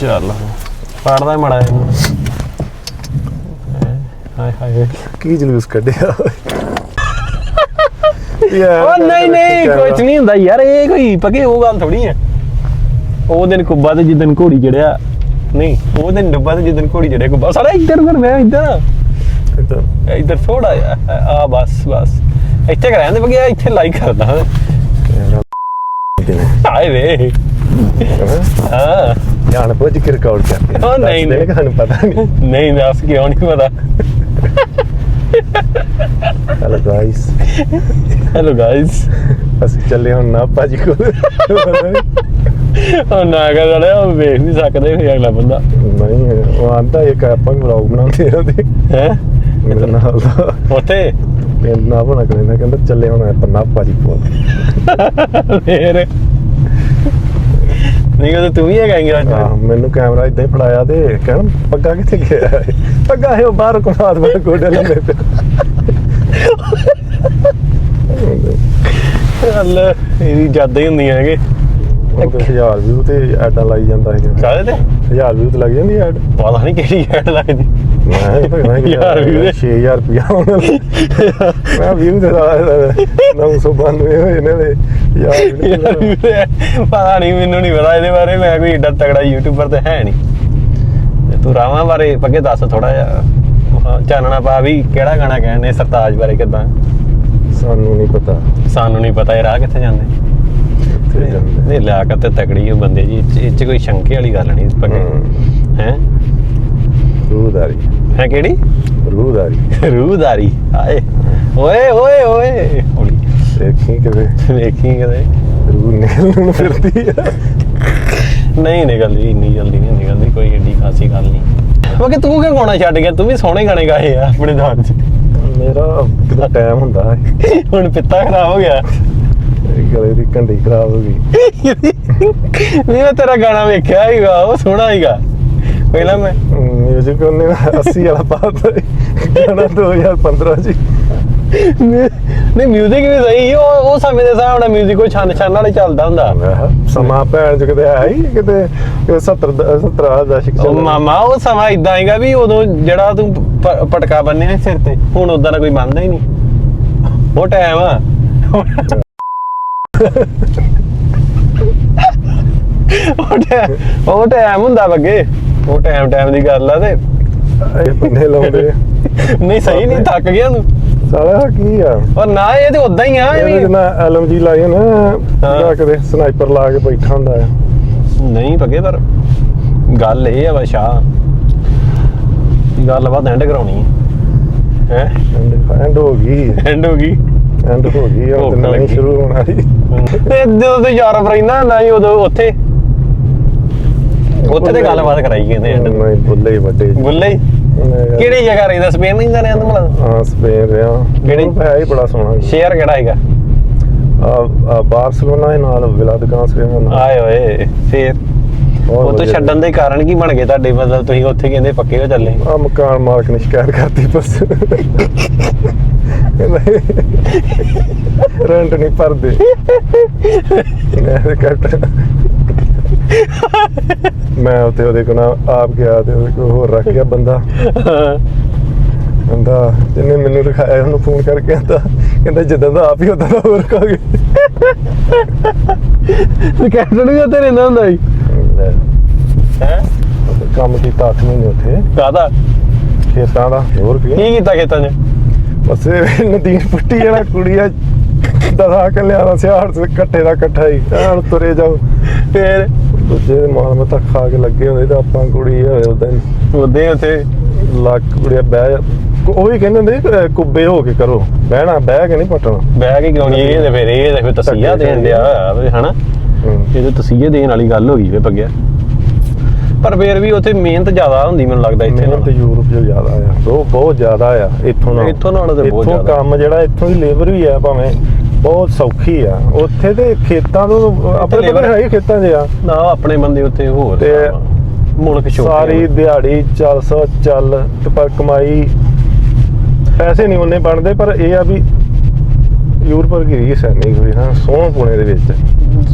ਚੱਲ ਪੜਦਾ ਮੜਾ ਇਹਨੂੰ ਹਾਏ ਹਾਏ ਕੀ ਜਲੂਸ ਕੱਢਿਆ? ਯਾਰ ਉਹ ਨਹੀਂ ਨਹੀਂ ਕੁਝ ਨਹੀਂ ਹੁੰਦਾ ਯਾਰ ਇਹ ਕੋਈ ਪੱਕੇ ਉਹ ਗੱਲ ਥੋੜੀ ਹੈ ਉਹ ਦਿਨ ਕੁੱਬਾ ਤੇ ਜਿੱਦਨ ਘੋੜੀ ਚੜਿਆ ਨਹੀਂ ਉਹ ਦਿਨ ਡੱਬਾ ਤੇ ਜਿੱਦਨ ਘੋੜੀ ਚੜਿਆ ਕੁੱਬਾ। ਸਾਲਾ ਇੱਧਰ ਕਰ ਮੈਂ ਇੱਧਰ ਇੱਧਰ। ਥੋੜਾ ਆ ਬਸ ਬਸ। ਇੱਥੇ ਕਰਾਂ ਦੇ ਬਗਿਆ ਇੱਥੇ ਲਾਈਕ ਕਰਦਾ। ਹਾਏ ਵੇ। ਹਾਂ। ਜਾਣ ਪੁੱਜ ਕੇ ਰਿਕਾਰਡ ਕਰਦੇ ਉਹ ਨਹੀਂ, ਨਹੀਂ। ਸਾਨੂੰ ਪਤਾ ਨਹੀਂ। ਨਹੀਂ। ਦੱਸ ਕਿਉਂ ਨਹੀਂ ਪਤਾ? ਹੈਲੋ ਗਾਇਸ ਹੈਲੋ ਗਾਇਸ ਅਸੀਂ ਚੱਲੇ ਹੁਣ ਨਾ ਭਾਜੀ ਕੋਲ। ਉਹ ਨਾ ਕਰ ਉਹ ਵੇਖ ਨਹੀਂ ਸਕਦੇ ਫਿਰ ਅਗਲਾ ਬੰਦਾ। ਨਹੀਂ ਉਹ ਆਂਦਾ ਇੱਕ ਆਪਾਂ ਵਲੌਗ ਬਣਾਉਂਦੇ ਰਹਿੰਦੇ ਹੈ? ਮੇਰੇ ਨਾਲ ਉੱਥੇ? ਪਿੰਡ ਨਾ ਬਣਾ ਕਹਿੰਦਾ ਚੱਲੇ ਹੁਣ ਆਪਾਂ ਨਾ ਭਾਜੀ ਕੋਲ। ਫੇਰ। ਨਹੀਂ ਉਹ ਤੂੰ ਵੀ ਹੈਗਾ ਇੰਗਲੈਂਡ ਆਹ, ਮੈਨੂੰ ਕੈਮਰਾ ਇਦਾਂ ਹੀ ਫੜਾਇਆ ਤੇ ਕਹਿਣ ਪੱਗਾ ਕਿੱਥੇ ਗਿਆ? ਹੈ? ਪੱਗਾ ਹੈ ਉਹ ਬਾਹਰ ਕੁਮਾਰ ਬਾਹਰ ਗੋਡੇ ਲੰਮੇ ਪਏ ਚੱਲ ਇਹਦੀ ਜ਼ਿਆਦਾ ਹੀ ਹੁੰਦੀਆਂ ਹੈਗੇ। ਹਜ਼ਾਰ ਵਿਊ ਤੇ ਐਡਾਂ ਲਾਈ ਜਾਂਦਾ ਹੈ ਕਾਹਦੇ ਤੇ? ਹਜ਼ਾਰ ਵਿਊ ਤੇ ਲੱਗ ਜਾਂਦੀ ਐਡ ਪਤਾ ਨਹੀਂ ਕਿਹੜੀ ਐਡ ਲੱਗਦੀ। ਮੈਂ ਭਗਣਾ view ਦੇ। 6000 ਰੁਪਿਆ ਮੈਂ ਵਿਊ ਦੇ 992 ਹੋਏ ਦੇ। ਯਾਰ ਯਾਰ ਵੀ ਤੇ ਪਤਾ ਨਹੀਂ ਮੈਨੂੰ ਨਹੀਂ ਪਤਾ ਇਹਦੇ ਬਾਰੇ। ਮੈਂ ਕੋਈ ਏਡਾ ਤਗੜਾ ਯੂਟਿਊਬਰ ਤੇ ਹੈ ਨਹੀਂ ਤੇ ਤੂੰ ਰਾਵਾਂ ਬਾਰੇ ਪੱਗੇ ਦੱਸ ਥੋੜਾ ਜਿਹਾ। ਚਾਨਣਾ ਪਾ ਵੀ ਕਿਹੜਾ ਗਾਣਾ ਕਹਿੰਦੇ ਸਰਤਾਜ ਬਾਰੇ ਕਿਦਾਂ? ਸਾਨੂੰ ਨਹੀਂ ਪਤਾ। ਸਾਨੂੰ ਨਹੀਂ ਪਤਾ ਇਹ ਰਾਹ ਕਿੱਥੇ ਜਾਂਦੇ? ਕਿੱਥੇ ਜਾਂਦੇ? ਨਹੀਂ ਲਿਆਕਤ ਤੇ ਤਕੜੀ ਉਹ ਬੰਦੇ ਜੀ ਇਹ 'ਚ- ਇਹ ਚ ਕੋਈ ਸ਼ੰਕੇ ਵਾਲੀ ਗੱਲ ਨਹੀਂ ਹਮ, ਹੈ। ਰੂਹਦਾਰੀ। ਹੈ ਕਿਹੜੀ? ਰੂਹਦਾਰੀ। ਰੂਹਦਾਰੀ। ਆਏ ਓਏ ਓਏ ਓਏ। ਹੌਲੀ। ਦੇਖੀ ਕਿਤੇ ਵੇਖੀ ਕਦੇ ਰੂਹ ਨਿਕਲਣ ਨੂੰ ਫਿਰਦੀ ਆ। ਨਹੀਂ ਨਿਕਲਦੀ ਇੰਨੀ ਜਲਦੀ ਨਹੀਂ ਨਿਕਲਦੀ ਕੋਈ ਏਡੀ ਖਾਸੀ ਗੱਲ ਨਹੀਂ। ਬਾਕੀ ਤੂੰ ਕਿਉਂ ਗਾਉਣਾ ਛੱਡ ਗਿਆ? ਤੂੰ ਵੀ ਸੋਹਣੇ ਗਾਣੇ ਗਾਏ ਆ ਆਪਣੇ ਦਾਨ 'ਚ। ਮੇਰਾ ਕਿਤੇ ਟਾਈਮ ਹੁੰਦਾ ਹੈ। ਹੁਣ ਪਿੱਤਾ ਖਰਾਬ ਹੋ ਗਿਆ। ਗਲੇ ਦੀ ਘੰਟੀ ਖਰਾਬ ਹੋ ਗਈ। ਨਹੀਂ ਮੈਂ ਤੇਰਾ ਗਾਣਾ ਵੇਖਿਆ ਹੀਗਾ ਉਹ ਸੋਹਣਾ ਹੀਗਾ ਪਹਿਲਾਂ ਮੈਂ ਮਿਊਜ਼ਿਕ ਉਹਨੇ 80 ਵਾਲਾ ਪਾਤਾ ਗਾਣਾ 2015 ਜੀ ਨਹੀਂ 뮤직 ਵੀ ਸਹੀ ਸੀ, ਉਹ ਉਹ ਸਮੇਂ ਦੇ ਹਿਸਾਬ ਨਾਲ 뮤직 ਉਹ ਛੰਨ ਛੰਨ ਵਾਲੇ ਚੱਲਦਾ ਹੁੰਦਾ ਮੈਂ ਕਿਹਾ, ਸਮਾਂ ਭੈਣ ਚ ਕਿਤੇ ਹੈ ਹੀ ਕਿਤੇ 70 70 ਦਾ ਸ਼ਿਕ ਉਹ ਮਾਮਾ ਉਹ ਸਮਾਂ ਇਦਾਂ ਹੈਗਾ ਵੀ ਉਦੋਂ ਜਿਹੜਾ ਤੂੰ ਪ- ਪਟਕਾ ਬੰਨਿਆ ਸੀ ਸਿਰ ਤੇ ਹੁਣ ਉਦਾਂ ਦਾ ਕੋਈ ਬੰਨਦਾ ਹੀ ਨਹੀਂ ਉਹ ਟਾਈਮ ਆ ਉਹ ਟਾਈਮ ਉਹ ਟਾਈਮ ਹੁੰਦਾ ਬੱਗੇ ਉਹ ਟਾਈਮ ਟਾਈਮ ਦੀ ਗੱਲ ਆ ਤੇ ਇਹ ਬੰਦੇ ਲਾਉਂਦੇ ਨਹੀਂ ਸਹੀ ਨਹੀਂ ਥੱਕ ਗਿਆ ਤੂੰ ਸਾਲਾ ਕੀ ਆ? ਔਰ ਨਾ ਇਹ ਤੇ ਉਦਾਂ ਹੀ ਆ ਇਹ ਵੀ। ਜਨਾ ਐਲਐਮਜੀ ਲਾਈ ਨਾ ਜਿਹੜਾ ਕਿਤੇ ਸਨਾਈਪਰ ਲਾ ਕੇ ਬੈਠਾ ਹੁੰਦਾ ਹੈ ਨਹੀਂ ਬੱਗੇ ਪਰ ਗੱਲ ਇਹ ਆ ਵਸ਼ਾ ਗੱਲ ਬਾਤ ਐਂਡ ਕਰਾਉਣੀ ਹੈ? ਹੈ ਐਂਡ ਹੋ ਗਈ। ਐਂਡ ਹੋ ਗਈ। ਐਂਡ ਹੋ ਗਈ ਹੁਣ ਤੇ ਨਵੀਂ। ਸ਼ੁਰੂ ਹੋਣ ਵਾਲੀ ਤੇ ਜਦੋਂ ਤੇ ਯੂਰਪ ਰਹਿੰਦਾ ਨਾ ਹੀ ਉਦੋਂ ਉੱਥੇ। ਉੱਥੇ ਤੇ ਗੱਲਬਾਤ ਕਰਾਈ ਕਹਿੰਦੇ ਐਂਡ ਨਹੀਂ ਬੁੱਲੇ ਹੀ ਵੱਡੇ। ਬੁੱਲੇ ਹੀ? ਕਿਹੜੀ ਜਗ੍ਹਾ ਰਹਿੰਦਾ ਸਪੇਨ ਰਹਿੰਦਾ ਰਹਿੰਦਾ ਮਤਲਬ ਹਾਂ ਸਪੇਨ ਰਿਆ ਕਿਹੜੀ? ਹੈ ਹੀ ਬੜਾ ਸੋਹਣਾ ਸ਼ੇਅਰ ਕਿਹੜਾ ਹੈਗਾ? ਆ ਬਾਰਸਲੋਨਾ ਦੇ ਨਾਲ ਵਿਲਾ ਦੁਕਾਨ ਸੇ ਨਾਲ। ਆਏ ਓਏ ਫੇਰ? ਉਹ ਤੋਂ। ਛੱਡਣ ਦੇ ਕਾਰਨ ਕੀ ਬਣ ਗਏ ਤੁਹਾਡੇ? ਮਤਲਬ ਤੁਸੀਂ ਉੱਥੇ ਕਹਿੰਦੇ ਪੱਕੇ ਹੋ ਚੱਲੇ। ਆ ਮਕਾਨ ਮਾਲਕ ਨੇ ਸ਼ਿਕਾਇਤ ਕਰਤੀ ਬਸ। ਰੈਂਟ ਨਹੀਂ ਭਰਦੇ। ਮੈਂ ਕੱਟ। ਮੈਂ ਉੱਤੇ ਉਹਦੇ ਕੋਲ ਨਾ ਆਪ ਗਿਆ ਤੇ ਉਹਦੇ ਕੋਲ ਹੋਰ ਰੱਖ ਗਿਆ ਬੰਦਾ। ਕਹਿੰਦਾ ਜਿਹਨੇ ਮੈਨੂੰ ਦਿਖਾਇਆ ਉਹਨੂੰ ਫੋਨ ਕਰਕੇ ਕਹਿੰਦਾ ਕਹਿੰਦਾ ਜਿੱਦਾਂ ਦਾ ਆਪ ਹੀ ਉਦਾਂ ਦਾ ਹੋਰ ਕਹਾਂਗੇ ਕੈਪਟਨ ਵੀ ਉੱਥੇ ਰਹਿੰਦਾ ਹੁੰਦਾ ਸੀ। ਹੈ? ਕੰਮ ਕੀਤਾ 8 ਮਹੀਨੇ ਉੱਥੇ। ਕਾਦਾ ਖੇਤਾਂ ਦਾ ਹੋਰ ਕੀ। ਕੀ ਕੀਤਾ ਖੇਤਾਂ 'ਚ? ਬਸ ਇਹ ਨਦੀਨ ਪੁੱਟੀ ਜਿਹੜਾ ਕੁੜੀਆ ਦਸਾ ਕੱਲਿਆਂ ਦਾ ਸਿਆੜ ਤੇ ਕੱਟੇ ਦਾ ਇਕੱਠਾ ਹੀ। ਐਨ ਤੁਰੇ ਜਾਓ। ਫੇਰ? ਦੂਜੇ ਦੇ ਮਾਲ ਮਤਾ ਖਾ ਕੇ ਲੱਗੇ ਹੁੰਦੇ ਤਾਂ ਆਪਾਂ ਕੁੜੀ ਹੋਏ ਉਦਾਂ ਉਹਦੇ ਉੱਥੇ ਲੱਕ ਕੁੜੀਆ ਬਹਿ ਉਹ ਵੀ ਕਹਿੰਦੇ ਹੁੰਦੇ ਕੁੱਬੇ ਹੋ ਕੇ ਕਰੋ ਬਹਿਣਾ ਬਹਿ ਕੇ ਨਹੀਂ ਪਟਣਾ ਬਹਿ ਕੇ ਕਿਉਂ ਨਹੀਂ ਇਹ ਤੇ ਫਿਰ ਇਹ ਤੇ ਫਿਰ ਤਸੀਹਾ ਦੇਣ ਵੇ ਹਨਾ। ਇਹ ਤੇ ਤਸੀਹੇ ਦੇਣ ਵਾਲੀ ਗੱਲ ਹੋ ਗਈ ਵੇ ਪੱਗਿਆ ਪਰ ਫਿਰ ਵੀ ਉੱਥੇ ਮਿਹਨਤ ਜ਼ਿਆਦਾ ਹੁੰਦੀ ਮੈਨੂੰ ਲੱਗਦਾ ਇੱਥੇ ਨਾਲੋਂ। ਯੂਰਪ 'ਚ ਜ਼ਿਆਦਾ ਆ ਬਹੁਤ ਬਹੁਤ ਜ਼ਿਆਦਾ ਆ ਇੱਥੋਂ ਨਾਲ ਇੱਥੋਂ ਨਾਲੋਂ ਤਾਂ ਬਹੁਤ ਇੱਥੋਂ ਜ਼ਿਆਦਾ। ਕੰਮ ਜਿਹੜਾ ਇੱਥੋਂ ਦੀ ਲੇਬਰ ਵੀ ਆ ਭਾਵੇਂ ਬਹੁਤ ਸੌਖੀ ਆ। ਉੱਥੇ ਤੇ ਖੇਤਾਂ ਤੋਂ ਆਪਣੇ labor ਹੈ ਖੇਤਾਂ ਆ। ਨਾ ਆਪਣੇ ਬੰਦੇ ਉੱਥੇ ਹੋਰ ਤੇ। ਮੁਲਕ ਛੋਟੇ ਸਾਰੀ। ਦਿਹਾੜੀ ਚੱਲ ਸੋ ਚੱਲ ਤੇ ਪਰ ਕਮਾਈ ਪੈਸੇ ਨਹੀਂ ਉਹਨੇ ਬਣਦੇ ਪਰ ਇਹ ਆ ਵੀ ਯੂਰਪ ਵਰਗੀ ਰੀਸ ਹੈ ਨਹੀਂ ਕੋਈ ਹਾਂ ਸੋਹਣ ਪੁਣੇ ਦੇ ਵਿੱਚ।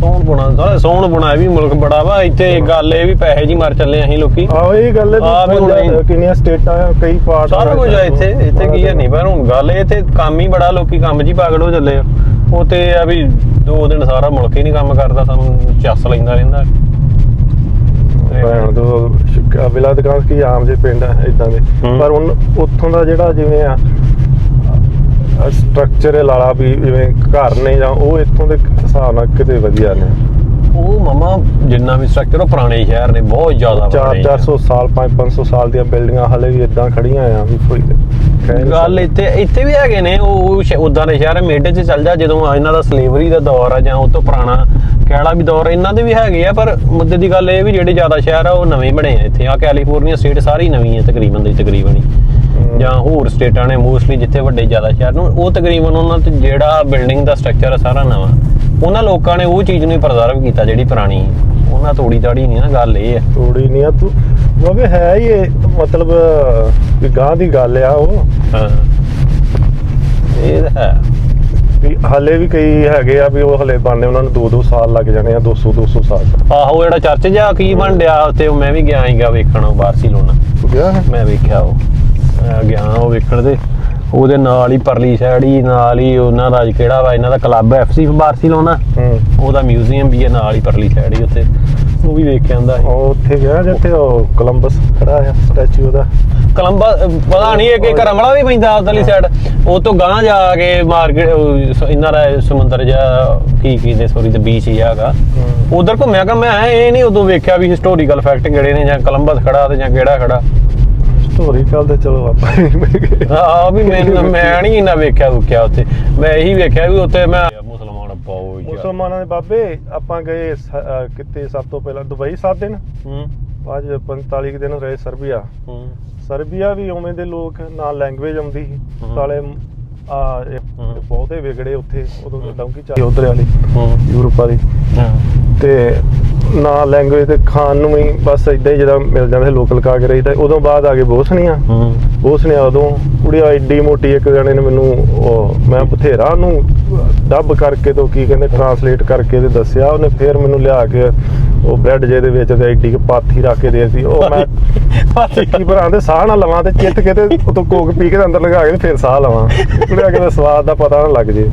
ਸੌਣ ਪੁਣਾ ਸਾਲੇ ਸੌਣ ਪੁਣਾ ਵੀ ਮੁਲਕ ਬੜਾ ਵਾ ਇੱਥੇ ਗੱਲ ਇਹ ਵੀ ਪੈਸੇ ਜੀ ਮਰ ਚੱਲੇ ਅਸੀਂ ਲੋਕੀ। ਆਹੋ ਇਹ ਗੱਲ ਹੈ ਕਿੰਨੀਆਂ ਸਟੇਟਾਂ ਆ ਕਈ ਪਾਰਟ ਸਾਰਾ ਕੁਝ ਆ ਇੱਥੇ। ਇੱਥੇ ਕੀ ਹੈ ਨਹੀਂ ਪਰ ਹੁਣ ਗੱਲ ਇਹ ਇੱਥੇ ਕੰਮ ਹੀ ਬੜਾ ਲੋਕੀ ਕੰਮ ਹੀ ਪਾਗਲ ਹੋ ਚੱਲੇ ਆ। ਉਹ ਤੇ ਆ ਵੀ ਦੋ ਦਿਨ ਸਾਰਾ ਮੁਲਕ ਹੀ ਨਹੀਂ ਕੰਮ ਕਰਦਾ ਸਾਨੂੰ ਚੱਸ ਲੈਂਦਾ ਰਹਿੰਦਾ। ਭੈਣ ਤੋਂ ਬਿਲਾ ਦੁਕਾਨ ਕੀ ਆਮ ਜੇ ਪਿੰਡ ਆ ਇਦਾਂ ਦੇ। ਪਰ ਹੁਣ ਉੱਥੋਂ ਦਾ ਜਿਹੜਾ ਜਿਵੇਂ ਆ ਸਟਰਕਚਰ ਲਾਲਾ ਵੀ ਜਿਵੇਂ ਘਰ ਨੇ ਜਾਂ ਉਹ ਇੱਥੋਂ ਦੇ ਹਿਸਾਬ ਨਾਲ ਕਿਤੇ ਵਧੀਆ ਨੇ। ਉਹ ਮਮਾ ਜਿੰਨਾ ਵੀ ਸਟਰਕਚਰ ਉਹ ਪੁਰਾਣੇ ਸ਼ਹਿਰ ਨੇ ਬਹੁਤ ਜ਼ਿਆਦਾ ਪੁਰਾਣੇ 4-400 ਸਾਲ 5-500 ਸਾਲ ਦੀਆਂ ਬਿਲਡਿੰਗਾਂ ਹਲੇ ਵੀ ਇਦਾਂ ਖੜੀਆਂ ਆ ਵੀ ਕੋਈ ਗੱਲ। ਇੱਥੇ ਇੱਥੇ ਵੀ ਹੈਗੇ ਨੇ ਉਹ ਉਦਾਂ ਦੇ ਸ਼ਹਿਰ ਮੇਡੇ 'ਚ ਚੱਲ ਜਾ ਜਦੋਂ ਇਹਨਾਂ ਦਾ ਸਲੇਵਰੀ ਦਾ ਦੌਰ ਆ ਜਾਂ ਉਹ ਤੋਂ ਪੁਰਾਣਾ ਕਹਿਲਾ ਵੀ ਦੌਰ ਇਹਨਾਂ ਦੇ ਵੀ ਹੈਗੇ ਆ ਪਰ ਮੁੱਦੇ ਦੀ ਗੱਲ ਇਹ ਵੀ ਜਿਹੜੇ ਜ਼ਿਆਦਾ ਸ਼ਹਿਰ ਆ ਉਹ ਨਵੇਂ ਬਣੇ ਆ ਇੱਥੇ ਆ ਕੈਲੀਫੋਰਨੀਆ ਸਟੇਟ ਸਾਰੀ ਨਵੀਂ ਹੈ ਤਕਰੀਬਨ ਦੀ ਤਕਰੀਬਨ ਹੀ ਹੂੰ। ਜਾਂ ਹੋਰ ਸਟੇਟਾਂ ਨੇ ਮੋਸਟਲੀ ਜਿੱਥੇ ਵੱਡੇ ਜ਼ਿਆਦਾ ਸ਼ਹਿਰ ਨੂੰ ਉਹ ਤਕਰੀਬਨ ਉਹਨਾਂ ਤੇ ਜਿਹੜਾ ਬਿਲਡਿੰਗ ਦਾ ਸਟਰਕਚਰ ਆ ਸਾਰਾ ਨਵਾਂ ਉਹਨਾਂ ਲੋਕਾਂ ਨੇ ਉਹ ਚੀਜ਼ ਨੂੰ ਪ੍ਰਜ਼ਰਵ ਕੀਤਾ ਜਿਹੜੀ ਪੁਰਾਣੀ ਸੀ। ਉਹਨਾਂ ਤੋੜੀ ਤਾੜੀ ਨਹੀਂ ਨਾ ਗੱਲ ਇਹ ਹੈ। ਤੋੜੀ ਨਹੀਂ ਆ ਤੂੰ ਬਾਬੇ ਹੈ ਹੀ ਇਹ ਮਤਲਬ ਵੀ ਗਾਂ ਦੀ ਗੱਲ ਆ ਉਹ। ਹਾਂ। ਇਹ ਤਾਂ ਹੈ। ਵੀ ਹਲੇ ਵੀ ਕਈ ਹੈਗੇ ਆ ਵੀ ਉਹ ਹਲੇ ਬਣਨੇ ਉਹਨਾਂ ਨੂੰ 2-2 ਸਾਲ ਲੱਗ ਜਾਣੇ ਆ 200-200 ਸਾਲ। ਆਹੋ ਜਿਹੜਾ ਚਰਚ ਜਾ ਕੀ ਬਣ ਡਿਆ ਉਹ ਮੈਂ ਵੀ ਗਿਆ ਸੀਗਾ ਵੇਖਣ ਬਾਰਸੀਲੋਨਾ। ਤੂੰ ਗਿਆ? ਮੈਂ ਵੇਖਿਆ ਉਹ। ਗਿਆ ਉਹ ਵੇਖਣ ਤੇ। ਉਹਦੇ ਨਾਲ ਹੀ ਪਰਲੀ ਸਾਈਡ ਹੀ ਨਾਲ ਹੀ ਉਹਨਾਂ ਦਾ ਕਿਹੜਾ ਵਾ ਇਹਨਾਂ ਦਾ ਕਲੱਬ ਐਫਸੀ ਬਾਰਸੀਲੋਨਾ। ਉਹਦਾ ਮਿਊਜ਼ੀਅਮ ਵੀ ਹੈ ਨਾਲ ਹੀ ਪਰਲੀ ਸਾਈਡ ਹੀ ਉੱਥੇ। ਉਹ ਵੀ ਵੇਖ ਕੇ ਆਂਦਾ ਉਹ ਉੱਥੇ ਗਿਆ ਜਿੱਥੇ ਉਹ ਕੋਲੰਬਸ ਖੜਾ ਆ ਸਟੈਚੂ ਉਹਦਾ? ਕਲੰਬਾ ਪਤਾ ਨਹੀਂ ਇਹ ਕਿ ਕਰਮਲਾ ਵੀ ਪੈਂਦਾ ਉਧਰਲੀ ਸਾਈਡ ਉਹ ਤੋਂ ਗਾਂ ਜਾ ਕੇ ਮਾਰਕੀਟ ਇਹਨਾਂ ਦਾ ਸਮੁੰਦਰ ਜਾਂ ਕੀ ਕੀ ਨੇ ਸੋਰੀ ਤੇ ਬੀਚ ਹੀ। ਹੈਗਾ। ਉਧਰ ਘੁੰਮਿਆ ਕਿ ਮੈਂ ਇਹ ਨਹੀਂ ਉਦੋਂ ਵੇਖਿਆ ਵੀ ਹਿਸਟੋਰੀਕਲ ਫੈਕਟ ਕਿਹੜੇ ਨੇ ਜਾਂ ਕਲੰਬਸ ਖੜਾ ਤੇ ਜਾਂ ਕਿਹੜਾ ਖੜਾ। ਸਟੋਰੀ ਕੱਲ ਤੇ ਚਲੋ ਆਪਾਂ ਆ ਵੀ ਮੈਂ ਮੈਂ ਨਹੀਂ ਇੰਨਾ ਵੇਖਿਆ ਰੁਕਿਆ ਉੱਥੇ। ਮੈਂ ਇਹੀ ਵੇਖਿਆ ਵੀ ਉੱਥੇ ਮੈਂ ਮੁਸਲਮਾਨ ਬਹੁਤ ਮੁਸਲਮਾਨਾਂ ਦੇ ਬਾਬੇ ਆਪਾਂ ਗਏ ਕਿਤੇ ਸਭ ਤੋਂ ਪਹਿਲਾਂ ਦੁਬਈ 7 ਦਿਨ। ਹੂੰ। ਅੱਜ 45 ਕੁ ਦਿਨ ਰਹੇ ਸਰਬੀਆ। ਹੂੰ। ਸਰਬੀਆ ਵੀ ਉਵੇਂ ਦੇ ਲੋਕ ਨਾ ਲੈਂਗੁਏਜ ਆਉਂਦੀ ਸੀ। ਸਾਲੇ ਆ। ਬਹੁਤੇ ਵਿਗੜੇ ਉੱਥੇ ਉਦੋਂ। ਡੌਂਕੀ ਚੱਲ ਉਧਰ ਵਾਲੀ। ਹੂੰ ਯੂਰਪ ਵਾਲੀ। ਹਾਂ। ਤੇ ਨਾ ਲੈਂਗੁਏਜ ਤੇ ਖਾਣ ਨੂੰ ਵੀ ਬਸ ਇਦਾਂ ਹੀ ਜਿਹੜਾ ਮਿਲ ਜਾਂਦਾ ਸੀ ਲੋਕਲ ਕਾ ਕੇ ਰਹੀਦਾ ਉਦੋਂ ਬਾਅਦ ਆ ਗਏ ਬੋਸਨੀਆ ਹੂੰ। ਬੋਸਨੀਆ ਉਦੋਂ। ਕੁੜੀਆ ਐਡੀ ਮੋਟੀ ਇੱਕ ਜਣੇ ਨੇ ਮੈਨੂੰ ਉਹ ਮੈਂ ਬਥੇਰਾ ਨੂੰ ਡੱਬ ਕਰਕੇ ਤੋਂ ਕੀ ਕਹਿੰਦੇ ਟਰਾਂਸਲੇਟ ਕਰਕੇ ਤੇ ਦੱਸਿਆ। ਉਹਨੇ ਫਿਰ ਮੈਨੂੰ ਲਿਆ ਕੇ ਉਹ ਬ੍ਰੈਡ ਜੇ ਦੇ ਵਿੱਚ ਤੇ ਐਡੀ ਕੁ ਪਾਥੀ ਰੱਖ ਕੇ ਦੇਤੀ ਉਹ ਮੈਂ ਕੀ ਭਰਾਂ ਦੇ ਸਾਹ ਨਾ ਲਵਾਂ ਤੇ ਚਿੱਤ ਕੇ ਤੇ ਉਤੋਂ ਕੋਕ ਪੀ ਕੇ ਅੰਦਰ ਲਗਾ ਕੇ ਫਿਰ ਸਾਹ ਲਵਾਂ। ਕੁੜੀਆ ਕਿਤੇ ਸਵਾਦ ਦਾ ਪਤਾ ਨਾ ਲੱਗ ਜੇ।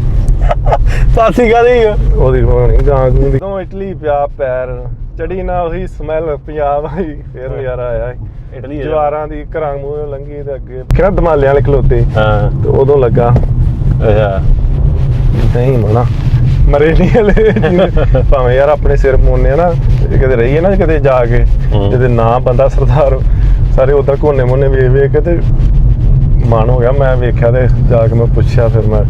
ਸਾਸੀ ਕਾਦੀ ਉਹਦੀ ਹੋਣੀ ਗਾਂ ਗੂੰ ਦੀ ਤੋਂ ਇਟਲੀ ਪਿਆ ਪੈਰ ਚੜੀ ਨਾ ਉਹੀ ਸਮੈਲ ਪੰਜਾਬ ਆਈ ਫਿਰ ਨਜ਼ਾਰਾ ਆਇਆ। ਇਟਲੀ ਜਵਾਰਾਂ ਦੀ ਘਰਾਂ ਮੂਹਰੇ ਲੰਗੀ ਤੇ ਅੱਗੇ ਕਿਹੜਾ ਦਮਾਲਿਆਂ ਵਾਲੇ ਖਲੋਤੇ? ਹਾਂ। ਤੇ ਉਦੋਂ ਲੱਗਾ। ਅੱਛਾ। ਨਹੀਂ ਮਣਾ ਮਰੇ ਨਹੀਂ ਹਲੇ। ਭਾਵੇਂ ਯਾਰ ਆਪਣੇ ਸਿਰ ਮੋਨੇ ਆ ਨਾ ਕਿਤੇ ਰਹੀਏ ਨਾ ਕਿਤੇ ਜਾ ਕੇ। ਜਿਹਦੇ ਨਾਂ ਬੰਦਾ ਸਰਦਾਰ ਸਾਰੇ ਉਧਰ ਕੋਨੇ ਮੋਨੇ ਵੇਖ ਵੇਖ ਕੇ ਤੇ ਮਨ ਹੋ ਗਿਆ। ਮੈਂ ਵੇਖਿਆ ਤੇ ਜਾ ਕੇ ਮੈਂ ਪੁੱਛਿਆ ਫਿਰ ਮੈਂ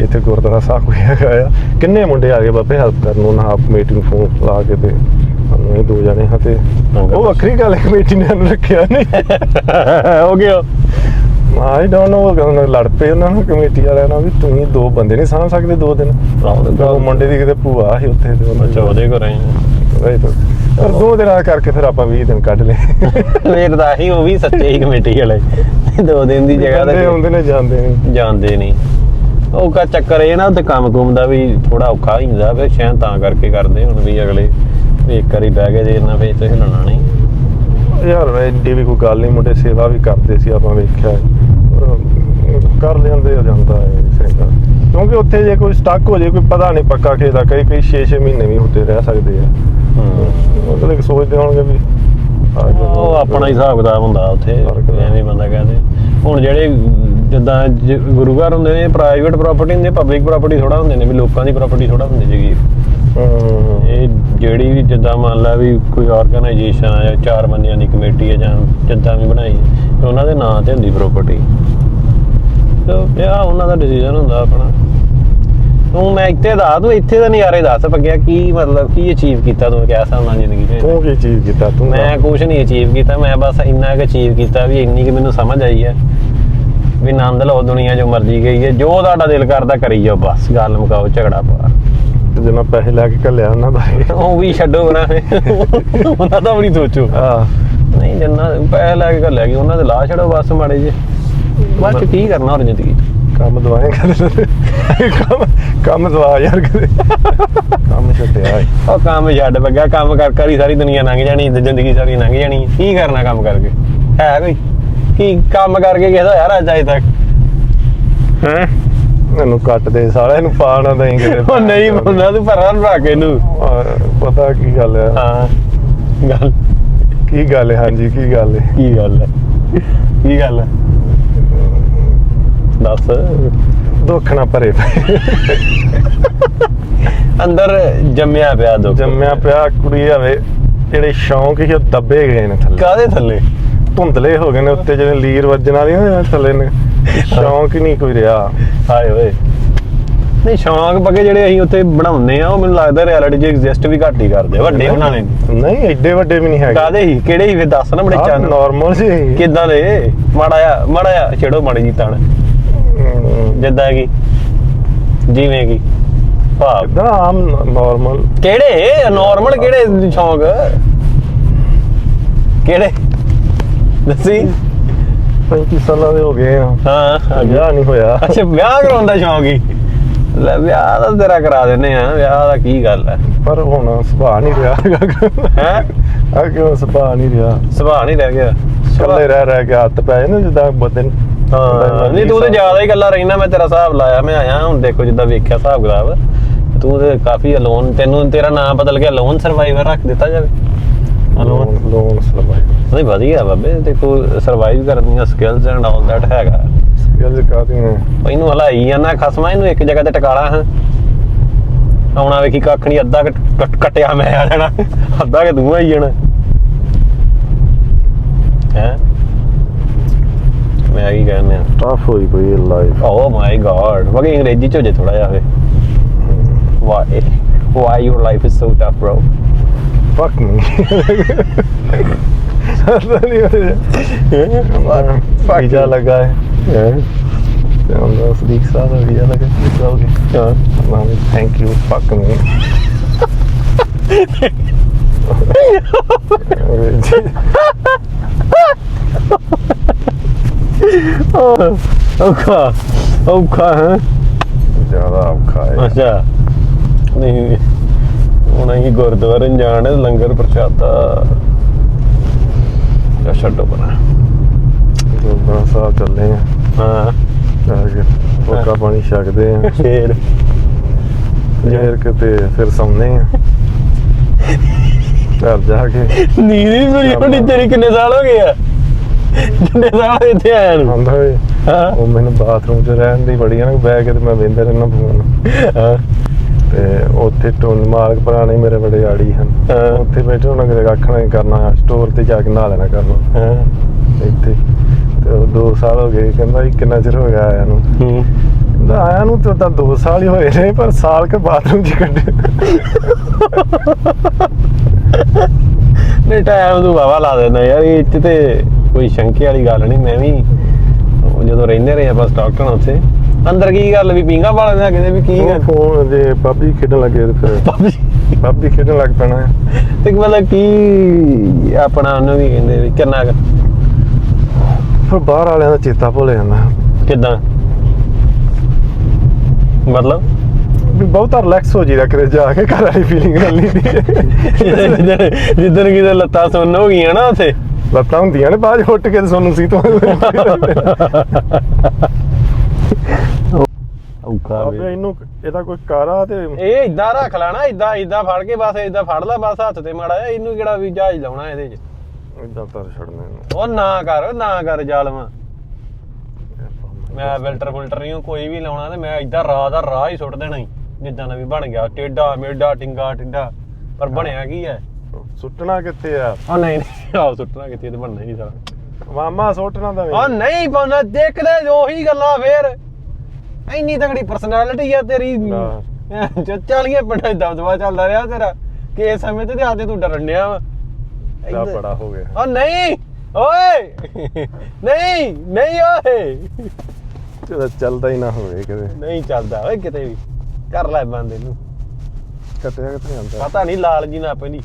ਇੱਥੇ ਗੁਰਦੁਆਰਾ ਸਾਹਿਬ ਕੋਈ ਹੈਗਾ ਆ। ਕਿੰਨੇ ਮੁੰਡੇ ਆ ਗਏ ਬਾਬੇ ਹੈਲਪ ਕਰਨ ਉਹਨਾਂ ਆਪ ਕਮੇਟੀ ਨੂੰ ਫੋਨ ਲਾ ਕੇ ਤੇ ਸਾਨੂੰ ਇਹ ਦੋ ਜਣੇ ਹਾਂ ਤੇ ਉਹ ਵੱਖਰੀ ਗੱਲ ਹੈ ਕਮੇਟੀ ਨੇ ਸਾਨੂੰ ਰੱਖਿਆ ਨਹੀਂ ਹੋ ਗਿਆ। ਆਈ ਡੋਨਟ ਨੋ ਲੜ ਪਏ ਉਹਨਾਂ ਨੂੰ ਕਮੇਟੀ ਵਾਲਿਆਂ ਨਾਲ ਵੀ ਤੁਸੀਂ ਦੋ ਬੰਦੇ ਨਹੀਂ ਸਾਂਭ ਸਕਦੇ ਦੋ ਦਿਨ। ਉਹ ਮੁੰਡੇ ਦੀ ਕਿਤੇ ਭੂਆ ਸੀ ਉੱਥੇ ਤੇ ਅੱਛਾ ਉਹਦੇ ਘਰ ਤਾਂ ਪਰ ਦੋ ਦਿਨਾਂ ਕਰਕੇ ਫਿਰ ਆਪਾਂ 20 ਦਿਨ ਕੱਢ ਲਏ। ਵੇਖਦਾ ਹੀ ਉਹ ਵੀ ਸੱਚੇ ਹੀ ਕਮੇਟੀ ਵਾਲੇ। ਦੋ ਦਿਨ ਦੀ ਜਗ੍ਹਾ ਤੇ ਨੇ ਜਾਂਦੇ ਨਹੀਂ ਜਾਂਦੇ ਨਹੀਂ ਉਹ ਕਾ ਚੱਕਰ ਇਹ ਨਾ ਉੱਤੇ ਕੰਮ ਕੁਮ ਦਾ ਵੀ ਥੋੜਾ ਔਖਾ ਹੀ ਹੁੰਦਾ ਫਿਰ ਸ਼ਾਇਦ ਤਾਂ ਕਰਕੇ ਕਰਦੇ ਹੁਣ ਵੀ ਅਗਲੇ ਵੀ ਇੱਕ ਵਾਰੀ ਬਹਿ ਗਏ ਜੇ ਇਹਨਾਂ ਫੇਰ ਤੇ ਹਿਲਣਾ ਨਹੀਂ ਯਾਰ ਐਡੀ ਵੀ ਕੋਈ ਗੱਲ ਨਹੀਂ ਮੁੰਡੇ ਸੇਵਾ ਵੀ ਕਰਦੇ ਸੀ ਆਪਾਂ ਵੇਖਿਆ ਹੈ। ਕਰ ਲੈਂਦੇ ਆ ਜਾਂਦਾ ਹੈ ਸੇਵਾ ਕਿਉਂਕਿ ਉੱਥੇ ਜੇ ਕੋਈ ਸਟਕ ਹੋ ਜੇ ਕੋਈ ਪਤਾ ਨਹੀਂ ਪੱਕਾ ਕਿਸੇ ਦਾ ਕਈ ਕਈ 6-6 ਮਹੀਨੇ ਵੀ ਉੱਤੇ ਰਹਿ ਸਕਦੇ ਆ ਮਤਲਬ ਸੋਚਦੇ ਹੋਣਗੇ ਵੀ। ਉਹ ਆਪਣਾ ਹੀ ਹਿਸਾਬ ਕਿਤਾਬ ਹੁੰਦਾ ਉੱਥੇ ਹੈ। ਐਵੇਂ ਬੰਦਾ ਕਹਦੇ ਹੁਣ ਜਿਹੜੇ ਜਿੱਦਾਂ ਜ- ਗੁਰੂ ਘਰ ਹੁੰਦੇ ਨੇ ਪ੍ਰਾਈਵੇਟ ਪ੍ਰਾਪਰਟੀ ਹੁੰਦੇ ਪਬਲਿਕ ਪ੍ਰਾਪਰਟੀ ਥੋੜਾ ਹੁੰਦੇ ਨੇ ਵੀ ਲੋਕਾਂ ਦੀ ਪ੍ਰਾਪਰਟੀ ਥੋੜਾ ਹੁੰਦੀ ਜਗੀ ਹੂੰ। ਇਹ ਜਿਹੜੀ ਵੀ ਜਿੱਦਾਂ ਮੰਨ ਲਾ ਵੀ ਕੋਈ ਆਰਗੇਨਾਈਜੇਸ਼ਨ ਆ ਜਾਂ ਚਾਰ ਬੰਦਿਆਂ ਦੀ ਕਮੇਟੀ ਹੈ ਜਾਂ ਜਿੱਦਾਂ ਵੀ ਬਣਾਈ ਤੇ ਉਹਨਾਂ ਦੇ ਨਾਂ ਤੇ ਹੁੰਦੀ ਪ੍ਰਾਪਰਟੀ ਤੇ ਇਹ ਆ ਉਹਨਾਂ ਦਾ ਡਿਸੀਜਨ ਹੁੰਦਾ ਆਪਣਾ। ਤੂੰ ਮੈਂ ਇੱਥੇ ਦੱਸ ਤੂੰ ਇੱਥੇ ਦਾ ਨਜ਼ਾਰੇ ਦੱਸ ਪੱਗਿਆ ਕੀ ਮਤਲਬ ਕੀ ਅਚੀਵ ਕੀਤਾ ਤੂੰ ਕਿਆ ਹਿਸਾਬ ਨਾਲ ਜ਼ਿੰਦਗੀ 'ਚ ਤੂੰ ਕੀ ਚੀਜ਼ ਕੀਤਾ ਤੂੰ ਮੈਂ ਕੁਝ ਨਹੀਂ ਅਚੀਵ ਕੀਤਾ ਮੈਂ ਬਸ ਇੰਨਾ ਕੁ ਅਚੀਵ ਕੀਤਾ ਵੀ ਇੰਨੀ ਕਿ ਮੈਨੂੰ ਸਮਝ ਆਈ ਹੈ ਵੀ ਆਨੰਦ ਲਓ ਦੁਨੀਆ ਜੋ ਮਰਜ਼ੀ ਗਈ ਹੈ ਜੋ ਤੁਹਾਡਾ ਦਿਲ ਕਰਦਾ ਕਰੀ ਜਾਓ ਬਸ ਗੱਲ ਮੁਕਾਓ ਝਗੜਾ ਪਾ। ਜਿੰਨਾ ਪੈਸੇ ਲੈ ਕੇ ਘੱਲਿਆ ਉਹਨਾਂ ਦਾ ਉਹ ਵੀ ਛੱਡੋ ਬਣਾ ਉਹਨਾਂ ਦਾ ਵੀ ਸੋਚੋ। ਆ ਨਹੀਂ ਜਿੰਨਾ ਪੈਸੇ ਲੈ ਕੇ ਲੈ ਗਈ ਉਹਨਾਂ ਦੇ ਲਾ ਛੱਡੋ ਬਸ ਮਾੜੇ ਜੇ ਬਾਅਦ ਕੀ ਕਰਨਾ ਹੋਰ ਜ਼ਿੰਦਗੀ ਕੰਮ ਦਵਾਏ ਕਰ ਕੰਮ ਕੰਮ ਦਵਾ ਯਾਰ ਕਦੇ। ਕੰਮ ਛੱਡਿਆ। ਉਹ ਕੰਮ ਛੱਡ ਬੱਗਾ ਕੰਮ ਕਰ ਕਰ ਹੀ ਸਾਰੀ ਦੁਨੀਆ ਲੰਘ ਜਾਣੀ ਜ਼ਿੰਦਗੀ ਸਾਰੀ ਲੰਘ ਜਾਣੀ। ਕੀ ਕਰਨਾ ਕੰਮ ਕਰਕੇ? ਹੈ ਕੋਈ? ਕੀ ਕੰਮ ਕਰਕੇ ਕਿਸੇ ਦਾ ਯਾਰ ਅੱਜ ਅਜੇ ਤੱਕ। ਹੈ? ਮੈਨੂੰ ਕੱਟ ਦੇ ਸਾਲਿਆਂ ਨੂੰ ਪਾ ਨਾ ਦੇਈਂ ਕਿਤੇ। ਉਹ ਨਹੀਂ ਮੁੰਡਾ ਤੂੰ ਪਰਾਂ ਰੱਖ ਇਹਨੂੰ। ਆਹ, ਪਤਾ ਕੀ ਗੱਲ ਹੈ ਹਾਂ ਗੱਲ। ਕੀ ਗੱਲ ਹੈ ਹਾਂਜੀ ਕੀ ਗੱਲ ਹੈ ਕੀ ਗੱਲ ਹੈ ਕੀ ਗੱਲ ਹੈ ਦੱਸ। ਦੁੱਖ ਨਾ ਭਰੇ। ਪਏ ਅੰਦਰ ਜੰਮਿਆ ਪਿਆ ਦੁੱਖ। ਜੰਮਿਆ ਪਿਆ ਕੁੜੀ ਆਵੇ ਜਿਹੜੇ ਸ਼ੌਂਕ ਸੀ ਉਹ ਦੱਬੇ ਗਏ ਨੇ ਥੱਲੇ। ਕਾਦੇ ਥੱਲੇ? ਧੁੰਦਲੇ ਹੋ ਗਏ ਨੇ ਉੱਤੇ ਜਿਹੜੇ ਲੀਰ ਵੱਜਣ ਵਾਲੀ ਨਾ ਥੱਲੇ ਨੇ। ਸ਼ੌਂਕ ਹੀ ਨਹੀਂ ਕੋਈ ਰਿਹਾ। ਹਾਏ ਓਏ। ਨਹੀਂ ਸ਼ੌਂਕ ਬੱਗੇ ਜਿਹੜੇ ਅਸੀਂ ਉੱਥੇ ਬਣਾਉਂਦੇ ਆ ਉਹ ਮੈਨੂੰ ਲੱਗਦਾ ਰਿਐਲਿਟੀ 'ਚ ਐਗਜ਼ਿਸਟ ਵੀ ਘੱਟ ਹੀ ਕਰਦੇ ਵੱਡੇ ਬਣਾਉਣੇ ਨੇ ਨਹੀਂ ਐਡੇ ਵੱਡੇ ਵੀ ਨਹੀਂ ਹੈਗੇ। ਕਾਦੇ ਹੀ ਕਿਹੜੇ ਹੀ ਫਿਰ ਦੱਸ ਨਾ ਬੜੇ ਚੰਨ। ਨਾਰਮਲ ਸੀ। ਕਿੱਦਾਂ ਦੇ? ਮਾੜਾ ਆ ਮਾੜਾ ਆ ਛੇੜੋ ਮਾੜੀ ਜੀ ਤਣ। ਜਿੱਦਾਂ ਕਿ ਜਿਵੇਂ ਕਿ ਭਾਵ। ਆਮ ਨਾਰਮਲ ਕਿਹੜੇ? ਨਾਰਮਲ ਕਿਹੜੇ ਸ਼ੌਂਕ? ਕਿਹੜੇ? ਦੱਸੀ? 35 ਸਾਲਾਂ ਦੇ ਹੋ ਗਏ ਆ। ਹਾਂ ਵਿਆਹ ਨਹੀਂ ਹੋਇਆ। ਅੱਛਾ ਵਿਆਹ ਕਰਾਉਣ ਦਾ ਸ਼ੌਂਕ ਹੀ? ਲੈ ਵਿਆਹ ਤਾਂ ਤੇਰਾ ਕਰਾ ਦਿੰਨੇ ਆ। ਵਿਆਹ ਦਾ ਕੀ ਗੱਲ ਹੈ ਪਰ ਹੁਣ ਸੁਭਾਅ ਨਹੀਂ ਰਿਹਾ ਹੈ? ਆ ਕਿਉਂ ਸੁਭਾਅ ਨਹੀਂ ਰਿਹਾ? ਸੁਭਾਅ ਨਹੀਂ ਰਹਿ ਗਿਆ। ਇਕੱਲੇ ਰਹਿ ਰਹਿ ਕੇ ਹੱਥ ਪੈ ਜਾਂਦੇ ਜਿੱਦਾਂ ਬਦਨ ਹਾਂ ਨਹੀਂ ਤੂੰ ਤੇ ਜ਼ਿਆਦਾ ਹੀ ਗੱਲਾਂ ਰਹਿਣਾ ਮੈਂ ਤੇਰਾ ਹਿਸਾਬ ਲਾਇਆ ਮੈਂ ਆਇਆ ਹੁਣ ਦੇਖੋ ਜਿੱਦਾਂ ਵੇਖਿਆ ਹਿਸਾਬ ਕਿਤਾਬ। ਤੂੰ ਤੇ ਕਾਫੀ ਅਲੋਨ ਤੈਨੂੰ ਤੇਰਾ ਨਾਮ ਬਦਲ ਗਿਆ ਲੋਨ ਸਰਵਾਈਵਰ ਰੱਖ ਦਿੱਤਾ ਜਾਵੇ। ਅਲੋਨ ਲੋਨ ਸਲਵਾਈ ਨਹੀਂ ਵਧੀਆ ਬਾਬੇ ਦੇਖੋ ਸਰਵਾਈਵ ਕਰਨ ਦੀਆਂ ਸਕਿੱਲਸ ਐਂਡ ਆਲ ਦੈਟ ਹੈਗਾ। ਗੱਲ ਕਾਦੀ ਨੇ? ਇਹਨੂੰ ਹਲਾਈ ਜਾਂਦਾ ਖਸਮਾ ਇਹਨੂੰ ਇੱਕ ਜਗ੍ਹਾ ਤੇ ਟਿਕਾਲਾ ਹਾਂ। ਆਉਣਾ ਵੇਖੀ ਕੱਖ ਨਹੀਂ ਅੱਧਾ ਕੱਟਿਆ ਮੈਂ ਆ ਜਾਣਾ ਅੱਧਾ ਕਿ ਤੂੰ ਆਈ ਜਾਣਾ। ਹੈ? ਮੈਂ ਕੀ ਕਹਿੰਦਾ ਟਫ ਹੋਈ ਪਈ ਲਾਈਫ ਓ ਮਾਈ ਗॉड ਵਗੇ ਅੰਗਰੇਜ਼ੀ ਚ ਹੋ ਜੇ ਥੋੜਾ ਜਿਹਾ ਵੇ why why your life is so tough ਨਹੀਂ fuck ਵੀਜ਼ਾ you. ਲਗਾ ਹੈ ਤੇ ਉਹਨਾਂ ਸਦੀਕ ਸਾਹਿਬ ਦਾ ਵੀਜ਼ਾ ਲਗਾ ਕਿਸ ਹੋ ਗਿਆ ਹਾਂ ਮਾਮੀ ਥੈਂਕ ਯੂ ਫੱਕ ਮੀ ਔਖਾ ਹੁਣ ਅਸੀਂ ਗੁਰਦੁਆਰੇ ਜਾਣ ਲੰਗਰ ਪ੍ਰਸ਼ਾਦਾ ਜਾਂ ਛੱਡੋ ਪਰਾਂ ਗੁਰਦੁਆਰਾ ਸਾਹਿਬ ਚੱਲੇ ਆ। ਹਾਂ। ਜਾ ਕੇ ਪੱਕਾ ਪਾਣੀ ਛਕਦੇ ਆ। ਫੇਰ। ਫੇਰ ਕਿਤੇ ਫਿਰ ਸੌਂਦੇ ਆ। ਘਰ ਜਾ ਕੇ। ਨੀਂਦ ਹੀ ਪੂਰੀ ਹੋਣੀ ਤੇਰੀ ਕਿੰਨੇ ਸਾਲ ਹੋ ਗਏ ਆ? ਕਿੰਨੇ ਸਾਲ ਇੱਥੇ ਆਇਆ ਨੂੰ? ਆਂਦਾ ਵੇ ਹਾਂ। ਉਹ ਮੈਨੂੰ ਬਾਥਰੂਮ 'ਚ ਰਹਿਣ ਦੀ ਬੜੀ ਆ ਨਾ ਬਹਿ ਕੇ ਤੇ ਮੈਂ ਵੇਂਦਾ ਰਹਿਣਾ ਫੋਨ। ਹਾਂ। ਤੇ ਉੱਥੇ ਟੋਨ ਮਾਲਕ ਪੁਰਾਣੇ ਮੇਰੇ ਬੜੇ ਆੜੀ ਹਨ। ਹਾਂ। ਉੱਥੇ ਬੈਠੇ ਉਹਨਾਂ ਕਿਤੇ ਕੱਖ ਨਹੀਂ ਕਰਨਾ ਸਟੋਰ ਤੇ ਜਾ ਕੇ ਨਹਾ ਲੈਣਾ ਕਰਨਾ ਹਾਂ। ਇੱਥੇ। ਤੇ ਉਹ 2 ਸਾਲ ਹੋ ਗਏ ਕਹਿੰਦਾ ਇਹ ਕਿੰਨਾ ਚਿਰ ਹੋ ਗਿਆ ਆਇਆ ਨੂੰ। ਹੂੰ। ਕਹਿੰਦਾ ਆਇਆ ਨੂੰ ਤਾਂ 2 ਸਾਲ ਹੀ ਹੋਏ ਨੇ ਪਰ ਸਾਲ ਕੇ ਬਾਥਰੂਮ 'ਚ ਕੱਢੇ। ਨਹੀਂ ਟਾਈਮ ਤੂੰ ਵਾਵਾ ਲਾ ਦੇਣਾ ਯਾਰ ਇਹ ਤੇ ਕੋਈ ਸ਼ੰਕੇ ਵਾਲੀ ਗੱਲ ਨਹੀਂ ਮੈਂ ਵੀ ਉਹ ਜਦੋਂ ਰਹਿੰਦੇ ਰਹੇ ਆਪਾਂ ਸਟਾਕਟਨ ਉੱਥੇ। ਅੰਦਰ ਕੀ ਗੱਲ ਵੀ ਪੀਂਗਾ ਵਾਲੇ ਦਾ ਕਿਤੇ ਵੀ ਕੀ ਉਹ ਗੱਲ? ਫੋਨ ਜੇ ਪਬਜੀ ਖੇਡਣ ਲੱਗੇ ਤੇ ਫਿਰ PUBG ਪਬਜੀ ਖੇਡਣ ਲੱਗ ਪੈਣਾ ਹੈ। ਤੇ ਮਤਲਬ ਕੀ ਆਪਣਾ ਉਹਨੂੰ ਵੀ ਕਹਿੰਦੇ ਵੀ ਕਿੰਨਾ ਕੁ? ਫਿਰ ਬਾਹਰ ਵਾਲਿਆਂ ਦਾ ਚੇਤਾ ਭੁੱਲ ਜਾਂਦਾ। ਕਿਦਾਂ? ਮਤਲਬ? ਵੀ ਬਹੁਤਾ ਰਿਲੈਕਸ ਹੋ ਜੀਦਾ ਕਿਤੇ ਜਾ ਕੇ ਘਰ ਵਾਲੀ ਫੀਲਿੰਗ ਨਾਲ ਨਹੀਂ ਦੀ ਜਿੱਦਣ ਜਿੱਦਣ ਕਿਤੇ ਲੱਤਾਂ ਸੁੰਨ ਹੋ ਗਈਆਂ ਨਾ ਉੱਥੇ। ਲੱਤਾਂ ਹੁੰਦੀਆਂ ਨੇ ਬਾਅਦ 'ਚ ਉੱਠ ਕੇ ਤੇ ਸੋਨੂੰ ਸੀ ਤੋਂ। ਔਖਾ ਆਪੇ ਇਹਨੂੰ ਇਹਦਾ ਕੋਈ ਕਾਰਾ ਤੇ ਇਹ ਇਦਾਂ ਰੱਖ ਲੈਣਾ ਇਦਾਂ ਇਦਾਂ ਫੜ ਕੇ ਬਸ ਇਦਾਂ ਫੜ ਲੈ ਬਸ ਹੱਥ ਤੇ ਮਾੜਾ ਜਿਹਾ ਇਹਨੂੰ ਕਿਹੜਾ ਵੀ ਜਹਾਜ਼ ਲਾਉਣਾ ਇਹਦੇ 'ਚ। ਇਦਾਂ ਤਰ ਛੱਡਨੇ ਨੂੰ ਉਹ ਨਾ ਕਰ ਨਾ ਕਰ ਜ਼ਾਲਮਾ। ਮੈਂ ਫਿਲਟਰ ਫਿਲਟਰ ਨਹੀਂ ਕੋਈ ਵੀ ਲਾਉਣਾ ਤੇ ਮੈਂ ਇਦਾਂ ਰਾਹ ਦਾ ਰਾਹ ਹੀ ਸੁੱਟ ਦੇਣਾ ਹੀ ਜਿੱਦਾਂ ਦਾ ਵੀ ਬਣ ਗਿਆ। ਟੇਡਾ ਮੇਡਾ ਟਿੰਗਾ ਟਿੰਡਾ ਪਰ ਬਣਿਆ ਕੀ ਹੈ? ਸੁੱਟਣਾ ਕਿੱਥੇ ਆ? ਉਹ ਨਹੀਂ ਨਹੀਂ ਆਹ ਸੁੱਟਣਾ ਕਿਤੇ ਤੇ ਬਣਨਾ ਹੀ ਨਹੀਂ ਸਾਰਾ। ਮਾਮਾ ਸੁੱਟਣਾ ਤਾਂ ਉਹ ਨਹੀਂ ਪਾਉਂਦਾ ਦੇਖਦੇ ਉਹੀ ਗੱਲਾਂ ਫੇਰ। ਇੰਨੀ ਤਗੜੀ ਪਰਸਨੈਲਿਟੀ ਆ ਤੇਰੀ। ਨਾ। ਚਾਲੀਆਂ ਪਿੰਡਾਂ 'ਚ ਦਬਦਬਾ ਚੱਲਦਾ ਰਿਹਾ ਤੇਰਾ। ਕਿ ਸਮੇਂ ਤੇ ਆਦੇ ਤੂੰ ਡਰਨ ਡਿਆ ਵਾ। ਦਾ ਬੜਾ ਹੋ ਗਿਆ। ਉਹ ਨਹੀਂ ਓਏ! ਨਹੀਂ ਨਹੀਂ ਓਏ! ਜਿਹੜਾ ਚੱਲਦਾ ਹੀ ਨਾ ਹੋਵੇ ਕਿਤੇ। ਨਹੀਂ ਚੱਲਦਾ ਓਏ ਕਿਤੇ ਵੀ। ਕਰ ਲੈ ਬੰਦ ਇਹਨੂੰ ਕੱਟਿਆ ਕਿੱਥੇ ਜਾਂਦਾ? ਪਤਾ ਨਹੀਂ ਲਾਲ ਜੀ ਨਾ ਪੈਣੀ